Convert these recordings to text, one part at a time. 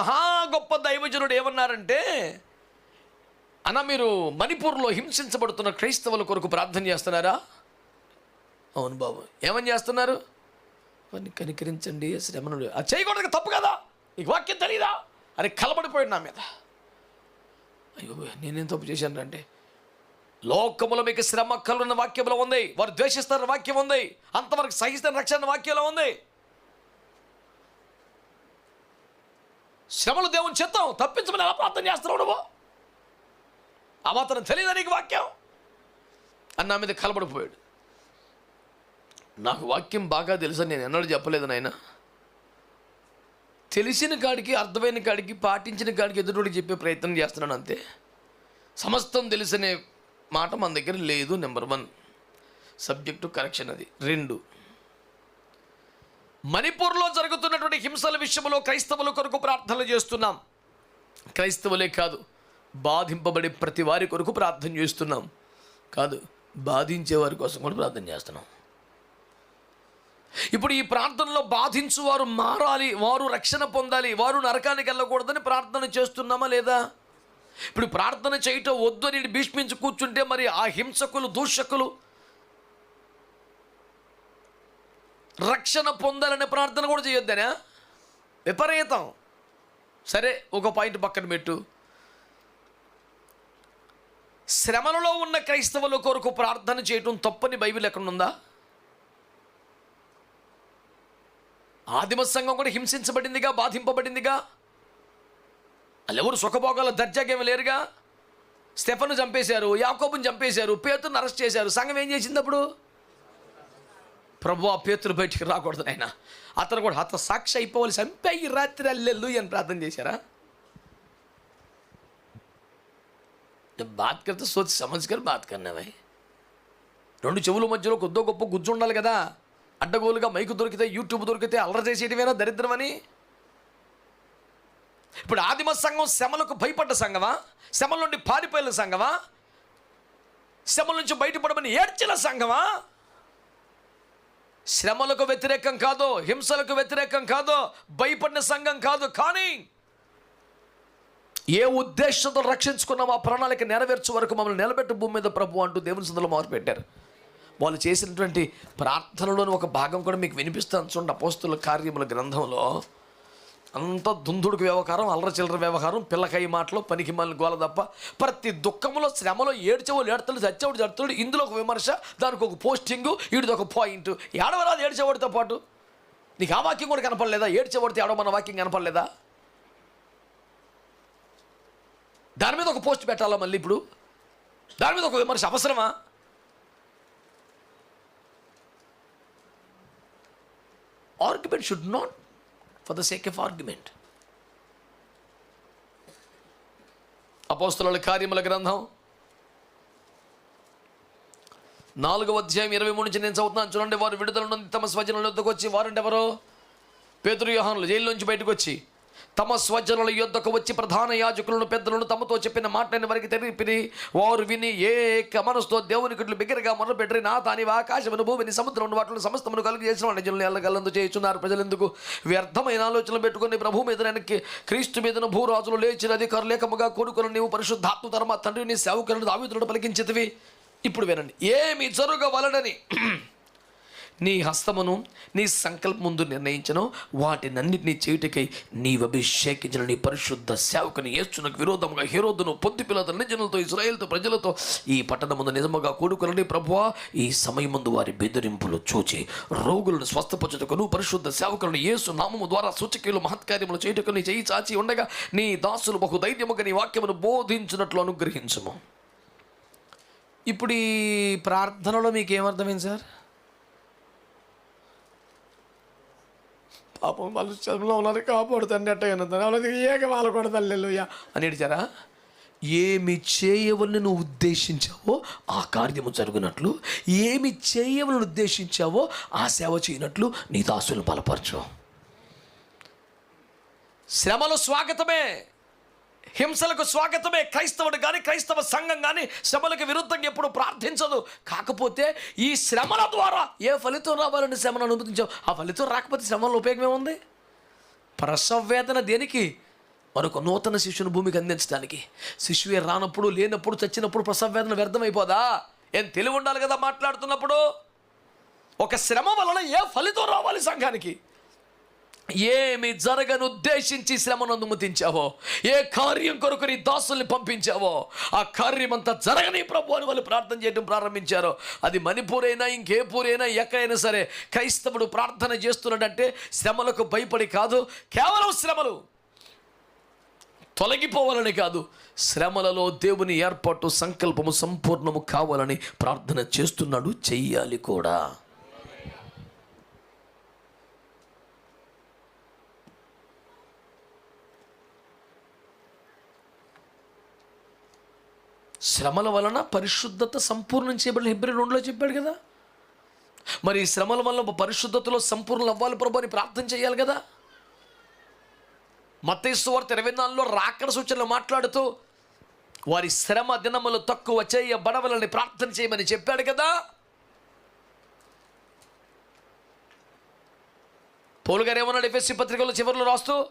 మహా గొప్ప దైవజనుడు ఏమన్నారంటే అన్న మీరు మణిపూర్లో హింసించబడుతున్న క్రైస్తవుల కొరకు ప్రార్థన చేస్తున్నారా? అవును బాబు. ఏమని చేస్తున్నారు? వారిని కనికరించండి శ్రమణుడు అది చేయకూడదు తప్పు కదా? నీకు వాక్యం తెలియదా అని కలబడిపోయాడు నా మీద. అయ్యో నేనేం తప్పు చేశాను అంటే లోకములో మీకు శ్రమ కలున్న వాక్యంలో ఉంది వారు ద్వేషిస్తున్న వాక్యం ఉంది అంతవరకు సహిస్తున్న రక్షణ వాక్యంలో ఉంది. శ్రమలు దేవుని చిత్తం. తప్పించమని ఎలా ప్రార్థన చేస్తున్నావు నువ్వు? ఆ మాత్రం తెలియదా నీకు వాక్యం? అని నా మీద కలబడిపోయాడు. నాకు వాక్యం బాగా తెలుసు నేను ఎన్నడూ చెప్పలేదు నాయన. తెలిసిన కాడికి అర్థమైన కాడికి పాటించిన కాడికి ఎదుటికి చెప్పే ప్రయత్నం చేస్తున్నాను అంతే. సమస్తం తెలిసనే మాట మన దగ్గర లేదు నెంబర్ వన్. సబ్జెక్టు కరెక్షన్ అది. రెండు. మణిపూర్లో జరుగుతున్నటువంటి హింసల విషయంలో క్రైస్తవుల కొరకు ప్రార్థనలు చేస్తున్నాం. క్రైస్తవులే కాదు బాధింపబడే ప్రతి వారి కొరకు ప్రార్థన చేస్తున్నాం. కాదు బాధించే వారి కోసం కూడా ప్రార్థన చేస్తున్నాం. ఇప్పుడు ఈ ప్రార్థనలో బాధించు వారు మారాలి వారు రక్షణ పొందాలి వారు నరకానికి వెళ్ళకూడదని ప్రార్థన చేస్తున్నామా లేదా? ఇప్పుడు ప్రార్థన చేయటం వద్దు అని భీష్మించి కూర్చుంటే మరి ఆ హింసకులు దూషకులు రక్షణ పొందాలనే ప్రార్థన కూడా చేయొద్దనా విపరీతం. సరే ఒక పాయింట్ పక్కన పెట్టు. శ్రమలలో ఉన్న క్రైస్తవుల కొరకు ప్రార్థన చేయటం తప్పని బైబిల్ ఎక్కడుందా? ఆదిమ సంఘం కూడా హింసించబడిందిగా బాధింపబడిందిగా? వాళ్ళు ఎవరు సుఖభోగాలు దర్జాగేమి లేరుగా? స్టెఫను చంపేశారు యాకోబుని చంపేశారు పేతుని అరెస్ట్ చేశారు సంఘం ఏం చేసింది అప్పుడు? ప్రభు ఆ పేతులు బయటికి రాకూడదు ఆయన అతను కూడా అతను సాక్షి అయిపోవాలి చంపే ఈ రాత్రి అల్లెల్లు అని ప్రార్థన చేశారా जब बात करते सोच समझ कर बात करना भाई రెండు చెవుల మధ్యలో కొద్దో గొప్ప గుజ్జు ఉండాలి కదా అడ్డగోలుగా మైకు దొరికితే యూట్యూబ్ దొరికితే అల్లరి చేసేటివేనా దరిద్రమని ఇప్పుడు ఆదిమ సంఘం శ్రమలకు భయపడ్డ సంఘమా శ్రమల నుండి పారిపోయిన సంఘమా శ్రమల నుంచి బయటపడమని ఏడ్చిన సంఘమా శ్రమలకు వ్యతిరేకం కాదు హింసలకు వ్యతిరేకం కాదు భయపడిన సంఘం కాదు కానీ ఏ ఉద్దేశంతో రక్షించుకున్నాం ఆ ప్రణాళిక నెరవేర్చే వరకు మమ్మల్ని నిలబెట్టు భూమి మీద ప్రభు అంటూ దేవుని సందులో మొదలు పెట్టారు వాళ్ళు చేసినటువంటి ప్రార్థనలోని ఒక భాగం కూడా మీకు వినిపిస్తాను. చూడండి అపోస్తుల కార్యముల గ్రంథంలో అంత దుందుడుకు వ్యవహారం అల్లర చిల్లర వ్యవహారం పిల్లకాయ మాటలు పనికి మళ్ళీ గోల తప్ప ప్రతి దుఃఖంలో శ్రమలో ఏడ్చేవాళ్ళు ఏడతలు చచ్చేవాడు చడుతుడు ఇందులో ఒక విమర్శ దానికి ఒక పోస్టింగు వీడిది ఒక పాయింట్. ఏడవరాదు ఏడ్చేవాడితో పాటు. నీకు ఆ వాక్యం కూడా కనపడలేదా? ఏడ్చేవాడితో ఏడవమన్న వాక్యం కనపడలేదా? దాని మీద ఒక పోస్ట్ పెట్టాలా మళ్ళీ ఇప్పుడు? దాని మీద ఒక విమర్శ అవసరమా? Argument should not for the sake of argument అపోస్తుల కార్యముల గ్రంథం నాలుగవ అధ్యాయం ఇరవై మూడు నుంచి నేను చదువుతున్నాను. చూడండి వారు విడుదల నుండి తమ స్వజనుల యొద్దకు వచ్చి వారంటే ఎవరో? పేతురు యోహానులు జైలు నుంచి బయటకు వచ్చి తమ స్వజనుల యొద్దకు వచ్చి ప్రధాన యాజకులను పెద్దలను తమతో చెప్పిన మాటని వారికి తెలిపిరి. వారు విని ఏక మనసుతో దేవునికి బిగ్గరగా మొదలుపెట్టి నా తాని ఆకాశమును భూమిని సముద్రమును వాటిని సమస్తమును కలిగి చేసిన వాడిని జనులు ఎల్లగల్లందు చేస్తున్నారు ప్రజలు ఎందుకు వ్యర్థమైన ఆలోచనలు పెట్టుకుని ప్రభు మీద వెనక్కి క్రీస్తు మీదను భూరాజులు లేచిన అధికారులు లేకముగా కొడుకును నీవు పరిశుద్ధాత్మ తరమ తండ్రిని సేవకులను దావితులను పలికించితివి. ఇప్పుడు వినండి. ఏమి జరగవలనని నీ హస్తమును నీ సంకల్పం ముందు నిర్ణయించను. వాటినన్నిటినీ చేయుటకై నీవు అభిషేకించిన నీ పరిశుద్ధ సేవకుని యేసునకు విరోధముగా హీరోదును పొద్దు పిల్లల నిజనులతో ఇస్రాయేల్తో ప్రజలతో ఈ పట్టణ ముందు నిజముగా కూడుకునండి ప్రభువా. ఈ సమయం ముందు వారి బెదిరింపులు చూచి రోగులను స్వస్థపరచుటకును పరిశుద్ధ సేవకులను యేసు నామము ద్వారా సూచకీలు మహత్కార్యములు చేయుటకు నీ చేయి చాచి ఉండగా నీ దాసులు బహు ధైర్యముగా నీ వాక్యమును బోధించినట్లు అనుగ్రహించము. ఇప్పుడు ఈ ప్రార్థనలో మీకు ఏమర్థమైంది సార్? పాపం వాళ్ళు చదువులో ఉన్నారు కాపాడుతండి అట్ట వాళ్ళకి ఏక వాళ్ళకూడదు కూడా అని ఏడిచారా? ఏమి చేయవలని నువ్వు ఉద్దేశించావో ఆ కార్యము జరుగునట్లు ఏమి చేయవలని ఉద్దేశించావో ఆ సేవ చేయనట్లు నీ దాసులు బలపరచు. శ్రమలు స్వాగతమే. హింసలకు స్వాగతమే క్రైస్తవుడు కానీ క్రైస్తవ సంఘం కానీ శ్రమలకు విరుద్ధంగా ఎప్పుడు ప్రార్థించదు. కాకపోతే ఈ శ్రమల ద్వారా ఏ ఫలితం రావాలని శ్రమను అనుమతించాం ఆ ఫలితం రాకపోతే శ్రమల ఉపయోగం ఏముంది? ప్రసవ వేదన దేనికి? మరొక నూతన శిష్యుని భూమికి అందించడానికి. శిశువే రానప్పుడు లేనప్పుడు చచ్చినప్పుడు ప్రసవ వేదన వ్యర్థమైపోదా? ఏం తెలివి ఉండాలి కదా మాట్లాడుతున్నప్పుడు? ఒక శ్రమ వలన ఏ ఫలితం రావాలి సంఘానికి? ఏమి జరగను ఉద్దేశించి శ్రమను అనుమతించావో ఏ కార్యం కొరకు నీ దాసుల్ని పంపించావో? ఆ కార్యం అంతా జరగని ప్రభు అని వాళ్ళు ప్రార్థన చేయడం ప్రారంభించారో. అది మణిపూర్ అయినా ఇంకే పూరైనా ఎక్కడైనా సరే క్రైస్తవుడు ప్రార్థన చేస్తున్నాడంటే శ్రమలకు భయపడి కాదు కేవలం శ్రమలు. తొలగిపోవాలని కాదు శ్రమలలో దేవుని ఏర్పాటు సంకల్పము సంపూర్ణము కావాలని ప్రార్థన చేస్తున్నాడు చెయ్యాలి కూడా. శ్రమల వలన పరిశుద్ధత సంపూర్ణం చేయబడిన హెబ్రి రెండులో చెప్పాడు కదా? మరి శ్రమల వల్ల పరిశుద్ధతలో సంపూర్ణలు అవ్వాలి ప్రభు అని ప్రార్థన చేయాలి కదా? మత్తైసు ఇరవై నాలుగులో రాకడ సూచనలు మాట్లాడుతూ వారి శ్రమ దినములు తక్కువ చేయబడవలని ప్రార్థన చేయమని చెప్పాడు కదా? పౌలు గారు ఏమన్నాడు? ఎఫ్ఎస్సి పత్రికలో చివరిలో రాస్తూ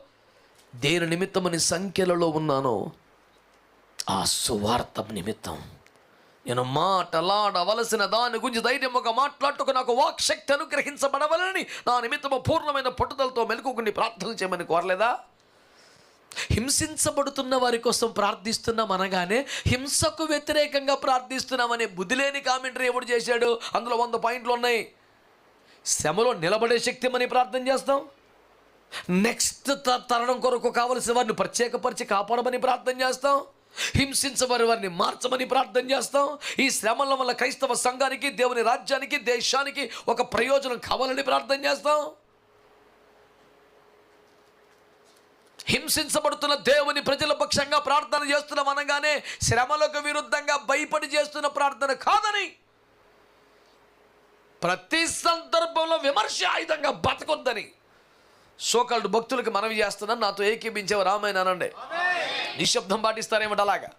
దేని నిమిత్తమని సంఖ్యలలో ఉన్నానో ఆ సువార్త నిమిత్తం. నేను మాటలాడవలసిన దాని గురించి ధైర్యం ఒక మాట్లాడుటకు నాకు వాక్శక్తి అనుగ్రహించబడవలని నా నిమిత్తము పూర్ణమైన పట్టుదలతో మెలకుకుని ప్రార్థన చేయమని కోరలేదా? హింసించబడుతున్న వారి కోసం ప్రార్థిస్తున్నాం అనగానే హింసకు వ్యతిరేకంగా ప్రార్థిస్తున్నామనే బుద్ధిలేని కామెంటరీ ఎవడు చేశాడు? అందులో వంద పాయింట్లు ఉన్నాయి. శ్రమలో నిలబడే శక్తి అని ప్రార్థన చేస్తాం. నెక్స్ట్ త- కొరకు కావలసిన వారిని ప్రత్యేకపరిచి కాపాడమని ప్రార్థన చేస్తాం. హింసించబడి వారిని మార్చమని ప్రార్థన చేస్తాం. ఈ శ్రమల వల్ల క్రైస్తవ సంఘానికి దేవుని రాజ్యానికి దేశానికి ఒక ప్రయోజనం కావాలని ప్రార్థన చేస్తాం. హింసించబడుతున్న దేవుని ప్రజల పక్షంగా ప్రార్థన చేస్తున్నాం అనగానే శ్రమలకు విరుద్ధంగా భయపడి చేస్తున్న ప్రార్థన కాదని ప్రతి సందర్భంలో విమర్శ ఆయుధంగా బతకొద్దని సోకాల్డ్ భక్తులకు మనవి చేస్తున్నాను. నాతో ఏకీపించేవారు రామాయణ అనండి. నిశ్శబ్దం పాటిస్తారేమిటి అలాగా